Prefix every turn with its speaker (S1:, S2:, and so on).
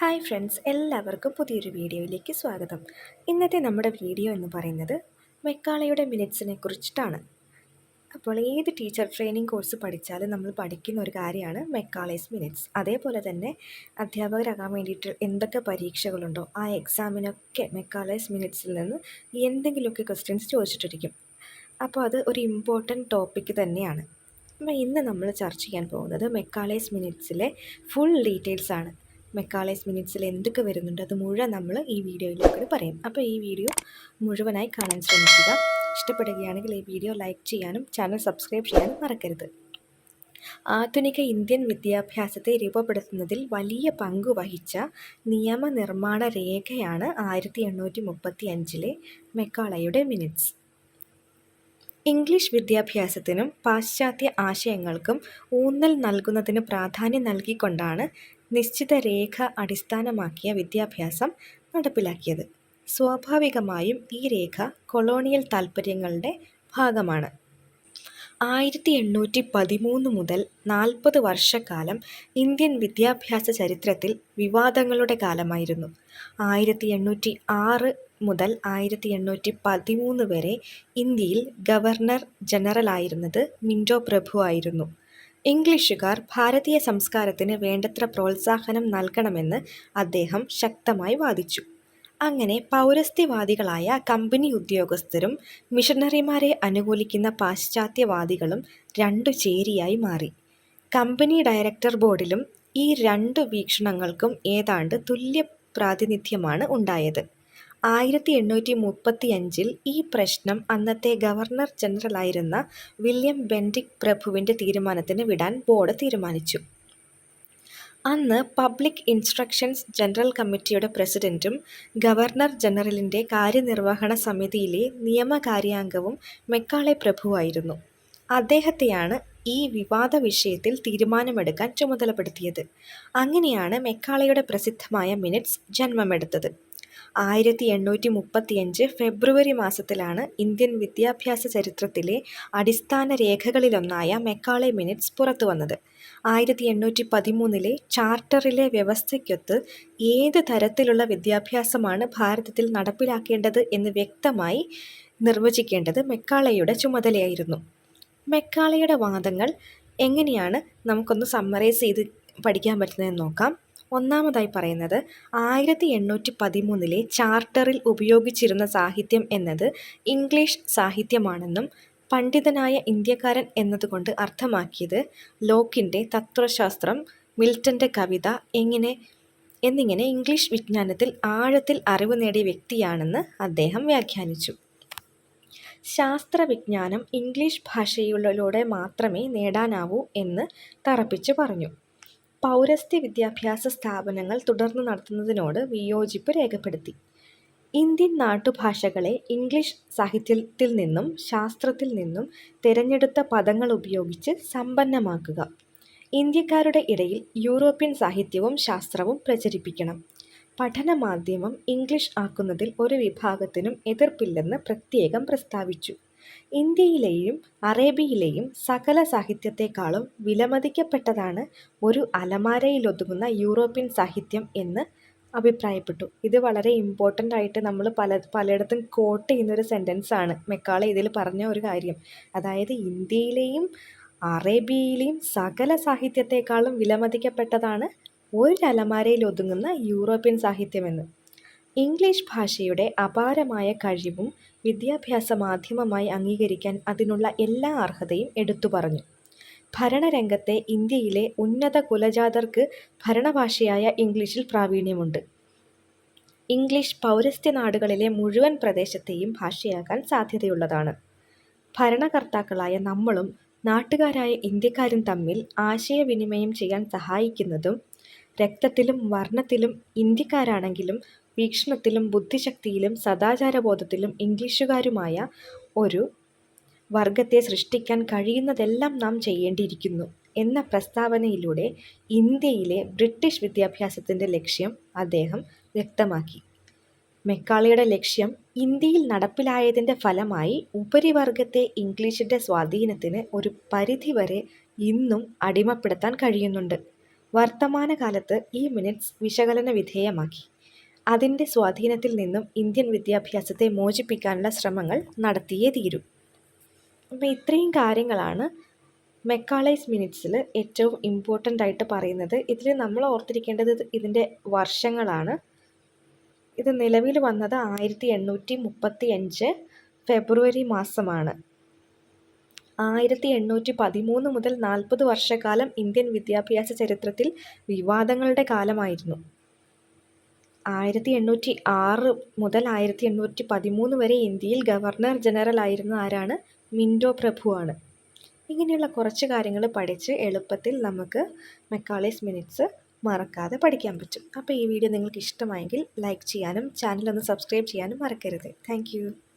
S1: Hi friends എല്ലാവർക്കും പുതിയൊരു വീഡിയോയിലേക്ക് സ്വാഗതം. ഇന്നത്തെ നമ്മുടെ വീഡിയോ എന്ന് പറയുന്നത് മെക്കാളയുടെ മിനിറ്റ്സിനെ കുറിച്ചിട്ടാണ്. അപ്പോൾ ഏത് ടീച്ചർ ട്രെയിനിങ് കോഴ്സ് പഠിച്ചാലും നമ്മൾ പഠിക്കുന്ന ഒരു കാര്യമാണ് മെക്കാളേസ് മിനിറ്റ്സ്. അതേപോലെ തന്നെ അധ്യാപകരാകാൻ വേണ്ടിയിട്ട് എന്തൊക്കെ പരീക്ഷകളുണ്ടോ ആ എക്സാമിനൊക്കെ മെക്കാളേസ് മിനിറ്റ്സിൽ നിന്ന് എന്തെങ്കിലുമൊക്കെ ക്വസ്റ്റ്യൻസ് ചോദിച്ചിട്ടിരിക്കും. അപ്പോൾ അത് ഒരു ഇമ്പോർട്ടന്റ് ടോപ്പിക്ക് തന്നെയാണ്. അപ്പോൾ ഇന്ന് നമ്മൾ ചർച്ച ചെയ്യാൻ പോകുന്നത് മെക്കാളേസ് മിനിറ്റ്സിലെ ഫുൾ ഡീറ്റെയിൽസ് ആണ് മെക്കാളേസ് മിനിറ്റ്സിൽ എന്തൊക്കെ വരുന്നുണ്ട് അത് മുഴുവൻ നമ്മൾ ഈ വീഡിയോയിലേക്ക് പറയും. അപ്പോൾ ഈ വീഡിയോ മുഴുവനായി കാണാൻ ശ്രമിക്കുക. ഇഷ്ടപ്പെടുകയാണെങ്കിൽ ഈ വീഡിയോ ലൈക്ക് ചെയ്യാനും ചാനൽ സബ്സ്ക്രൈബ് ചെയ്യാനും മറക്കരുത്. ആധുനിക ഇന്ത്യൻ വിദ്യാഭ്യാസത്തെ രൂപപ്പെടുത്തുന്നതിൽ വലിയ പങ്ക് വഹിച്ച നിയമനിർമ്മാണ രേഖയാണ് ആയിരത്തി എണ്ണൂറ്റി മുപ്പത്തി അഞ്ചിലെ മെക്കാളയുടെ മിനിറ്റ്സ്. ഇംഗ്ലീഷ് വിദ്യാഭ്യാസത്തിനും പാശ്ചാത്യ ആശയങ്ങൾക്കും ഊന്നൽ നൽകുന്നതിന് പ്രാധാന്യം നൽകിക്കൊണ്ടാണ് നിശ്ചിത രേഖ അടിസ്ഥാനമാക്കിയ വിദ്യാഭ്യാസം നടപ്പിലാക്കിയത്. സ്വാഭാവികമായും ഈ രേഖ കൊളോണിയൽ താൽപ്പര്യങ്ങളുടെ ഭാഗമാണ്. ആയിരത്തി എണ്ണൂറ്റി പതിമൂന്ന് മുതൽ നാൽപ്പത് വർഷക്കാലം ഇന്ത്യൻ വിദ്യാഭ്യാസ ചരിത്രത്തിൽ വിവാദങ്ങളുടെ കാലമായിരുന്നു. ആയിരത്തി എണ്ണൂറ്റി ആറ് മുതൽ ആയിരത്തി എണ്ണൂറ്റി പതിമൂന്ന് വരെ ഇന്ത്യയിൽ ഗവർണർ ജനറലായിരുന്നത് മിന്റോ പ്രഭു ആയിരുന്നു. ഇംഗ്ലീഷുകാർ ഭാരതീയ സംസ്കാരത്തിന് വേണ്ടത്ര പ്രോത്സാഹനം നൽകണമെന്ന് അദ്ദേഹം ശക്തമായി വാദിച്ചു. അങ്ങനെ പൗരസ്ത്യവാദികളായ കമ്പനി ഉദ്യോഗസ്ഥരും മിഷണറിമാരെ അനുകൂലിക്കുന്ന പാശ്ചാത്യവാദികളും രണ്ടു ചേരിയായി മാറി. കമ്പനി ഡയറക്ടർ ബോർഡിലും ഈ രണ്ടു വീക്ഷണങ്ങൾക്കും ഏതാണ്ട് തുല്യ പ്രാതിനിധ്യമാണ് ഉണ്ടായത്. ആയിരത്തി എണ്ണൂറ്റി മുപ്പത്തി അഞ്ചിൽ ഈ പ്രശ്നം അന്നത്തെ ഗവർണർ ജനറലായിരുന്ന വില്യം ബെൻഡിക് പ്രഭുവിന്റെ തീരുമാനത്തിന് വിടാൻ ബോർഡ് തീരുമാനിച്ചു. അന്ന് പബ്ലിക് ഇൻസ്ട്രക്ഷൻസ് ജനറൽ കമ്മിറ്റിയുടെ പ്രസിഡന്റും ഗവർണർ ജനറലിന്റെ കാര്യനിർവഹണ സമിതിയിലെ നിയമകാര്യാംഗവും മെക്കാളെ പ്രഭുവായിരുന്നു. അദ്ദേഹത്തെയാണ് ഈ വിവാദ വിഷയത്തിൽ തീരുമാനമെടുക്കാൻ ചുമതലപ്പെടുത്തിയത്. അങ്ങനെയാണ് മെക്കാളയുടെ പ്രസിദ്ധമായ മിനിറ്റ്സ് ജന്മമെടുത്തത്. ആയിരത്തി എണ്ണൂറ്റി മുപ്പത്തിയഞ്ച് ഫെബ്രുവരി മാസത്തിലാണ് ഇന്ത്യൻ വിദ്യാഭ്യാസ ചരിത്രത്തിലെ അടിസ്ഥാന രേഖകളിലൊന്നായ മെക്കാളെ മിനിറ്റ്സ് പുറത്തു വന്നത് ആയിരത്തി എണ്ണൂറ്റി പതിമൂന്നിലെ ചാർട്ടറിലെ വ്യവസ്ഥയ്ക്കൊത്ത് ഏത് തരത്തിലുള്ള വിദ്യാഭ്യാസമാണ് ഭാരതത്തിൽ നടപ്പിലാക്കേണ്ടത് എന്ന് വ്യക്തമായി നിർവചിക്കേണ്ടത് മെക്കാളയുടെ ചുമതലയായിരുന്നു. മെക്കാളയുടെ വാദങ്ങൾ എങ്ങനെയാണ്? നമുക്കൊന്ന് സമ്മറൈസ് ചെയ്ത് പഠിക്കാൻ പറ്റുന്നതെന്ന് നോക്കാം. ഒന്നാമതായി പറയുന്നത് ആയിരത്തി എണ്ണൂറ്റി പതിമൂന്നിലെ ചാർട്ടറിൽ ഉപയോഗിച്ചിരുന്ന സാഹിത്യം എന്നത് ഇംഗ്ലീഷ് സാഹിത്യമാണെന്നും പണ്ഡിതനായ ഇന്ത്യക്കാരൻ എന്നതുകൊണ്ട് അർത്ഥമാക്കിയത് ലോക്കിന്റെ തത്വശാസ്ത്രം മിൽട്ടന്റെ കവിത എങ്ങനെ എന്നിങ്ങനെ ഇംഗ്ലീഷ് വിജ്ഞാനത്തിൽ ആഴത്തിൽ അറിവ് നേടിയ വ്യക്തിയാണെന്ന് അദ്ദേഹം വ്യാഖ്യാനിച്ചു. ശാസ്ത്രവിജ്ഞാനം ഇംഗ്ലീഷ് ഭാഷയിലൂടെ മാത്രമേ നേടാനാവൂ എന്ന് തറപ്പിച്ചു പറഞ്ഞു. പൗരസ്ത്യ വിദ്യാഭ്യാസ സ്ഥാപനങ്ങൾ തുടർന്ന് നടത്തുന്നതിനോട് വിയോജിപ്പ് രേഖപ്പെടുത്തി. ഇന്ത്യൻ നാട്ടുഭാഷകളെ ഇംഗ്ലീഷ് സാഹിത്യത്തിൽ നിന്നും ശാസ്ത്രത്തിൽ നിന്നും തിരഞ്ഞെടുത്ത പദങ്ങൾ ഉപയോഗിച്ച് സമ്പന്നമാക്കുക. ഇന്ത്യക്കാരുടെ ഇടയിൽ യൂറോപ്യൻ സാഹിത്യവും ശാസ്ത്രവും പ്രചരിപ്പിക്കണം. പഠനമാധ്യമം ഇംഗ്ലീഷ് ആക്കുന്നതിൽ ഒരു വിഭാഗത്തിനും എതിർപ്പില്ലെന്ന് പ്രത്യേകം പ്രസ്താവിച്ചു. ഇന്ത്യയിലെയും അറേബ്യയിലെയും സകല സാഹിത്യത്തെക്കാളും വിലമതിക്കപ്പെട്ടതാണ് ഒരു അലമാരയിലൊതുങ്ങുന്ന യൂറോപ്യൻ സാഹിത്യം എന്ന് അഭിപ്രായപ്പെട്ടു. ഇത് വളരെ ഇമ്പോർട്ടന്റ് ആയിട്ട് നമ്മൾ പല പലയിടത്തും കോട്ട് ചെയ്യുന്നൊരു സെന്റൻസാണ് മെക്കാളെ ഇതിൽ പറഞ്ഞ ഒരു കാര്യം. അതായത് ഇന്ത്യയിലെയും അറേബ്യയിലെയും സകല സാഹിത്യത്തെക്കാളും വിലമതിക്കപ്പെട്ടതാണ് ഒരു അലമാരയിൽ ഒതുങ്ങുന്ന യൂറോപ്യൻ സാഹിത്യമെന്ന് ഇംഗ്ലീഷ് ഭാഷയുടെ അപാരമായ കഴിവും വിദ്യാഭ്യാസ മാധ്യമമായി അംഗീകരിക്കാൻ അതിനുള്ള എല്ലാ അർഹതയും എടുത്തു പറഞ്ഞു. ഭരണരംഗത്തെ ഇന്ത്യയിലെ ഉന്നത കുലജാതർക്ക് ഭരണഭാഷയായ ഇംഗ്ലീഷിൽ പ്രാവീണ്യമുണ്ട്. ഇംഗ്ലീഷ് പൗരസ്ത്യ നാടുകളിലെ മുഴുവൻ പ്രദേശത്തെയും ഭാഷയാകാൻ സാധ്യതയുള്ളതാണ്. ഭരണകർത്താക്കളായ നമ്മളും നാട്ടുകാരായ ഇന്ത്യക്കാരും തമ്മിൽ ആശയവിനിമയം ചെയ്യാൻ സഹായിക്കുന്നതും രക്തത്തിലും വർണത്തിലും ഇന്ത്യക്കാരാണെങ്കിലും വീക്ഷണത്തിലും ബുദ്ധിശക്തിയിലും സദാചാരബോധത്തിലും ഇംഗ്ലീഷുകാരുമായ ഒരു വർഗത്തെ സൃഷ്ടിക്കാൻ കഴിയുന്നതെല്ലാം നാം ചെയ്യേണ്ടിയിരിക്കുന്നു എന്ന പ്രസ്താവനയിലൂടെ ഇന്ത്യയിലെ ബ്രിട്ടീഷ് വിദ്യാഭ്യാസത്തിന്റെ ലക്ഷ്യം അദ്ദേഹം വ്യക്തമാക്കി. മെക്കാളിയുടെ ലക്ഷ്യം ഇന്ത്യയിൽ നടപ്പിലായതിന്റെ ഫലമായി ഉപരിവർഗത്തെ ഇംഗ്ലീഷിന്റെ സ്വാധീനത്തിന് ഒരു പരിധിവരെ ഇന്നും അടിമപ്പെടുത്താൻ കഴിയുന്നുണ്ട്. വർത്തമാനകാലത്ത് ഈ മിനിറ്റ്സ് വിശകലന വിധേയമാക്കി. അതിന്റെ സ്വാധീനത്തിൽ നിന്നും ഇന്ത്യൻ വിദ്യാഭ്യാസത്തെ മോചിപ്പിക്കാനുള്ള ശ്രമങ്ങൾ നടത്തിയേ തീരൂ. അപ്പോൾ ഇത്രയും കാര്യങ്ങളാണ് മെക്കാളൈസ് മിനിറ്റ്സിൽ ഏറ്റവും ഇമ്പോർട്ടന്റ് ആയിട്ട് പറയുന്നത്. ഇതിൽ നമ്മൾ ഓർത്തിരിക്കേണ്ടത് ഇതിന്റെ വർഷങ്ങളാണ്. ഇത് നിലവിൽ വന്നത് ആയിരത്തി എണ്ണൂറ്റി മുപ്പത്തി അഞ്ച് ഫെബ്രുവരി മാസമാണ്. ആയിരത്തി എണ്ണൂറ്റി പതിമൂന്ന് മുതൽ നാൽപ്പത് വർഷക്കാലം ഇന്ത്യൻ വിദ്യാഭ്യാസ ചരിത്രത്തിൽ വിവാദങ്ങളുടെ കാലമായിരുന്നു. ആയിരത്തി എണ്ണൂറ്റി ആറ് മുതൽ ആയിരത്തി എണ്ണൂറ്റി പതിമൂന്ന് വരെ ഇന്ത്യയിൽ ഗവർണർ ജനറൽ ആയിരുന്ന ആരാണ്? മിന്റോ പ്രഭുവാണ്. ഇങ്ങനെയുള്ള കുറച്ച് കാര്യങ്ങൾ പഠിച്ച് എളുപ്പത്തിൽ നമുക്ക് മെക്കാളേസ് മിനിറ്റ്സ് മറക്കാതെ പഠിക്കാൻ പറ്റും. അപ്പോൾ ഈ വീഡിയോ നിങ്ങൾക്ക് ഇഷ്ടമായെങ്കിൽ ലൈക്ക് ചെയ്യാനും ചാനൽ ഒന്ന് സബ്സ്ക്രൈബ് ചെയ്യാനും മറക്കരുത്. താങ്ക്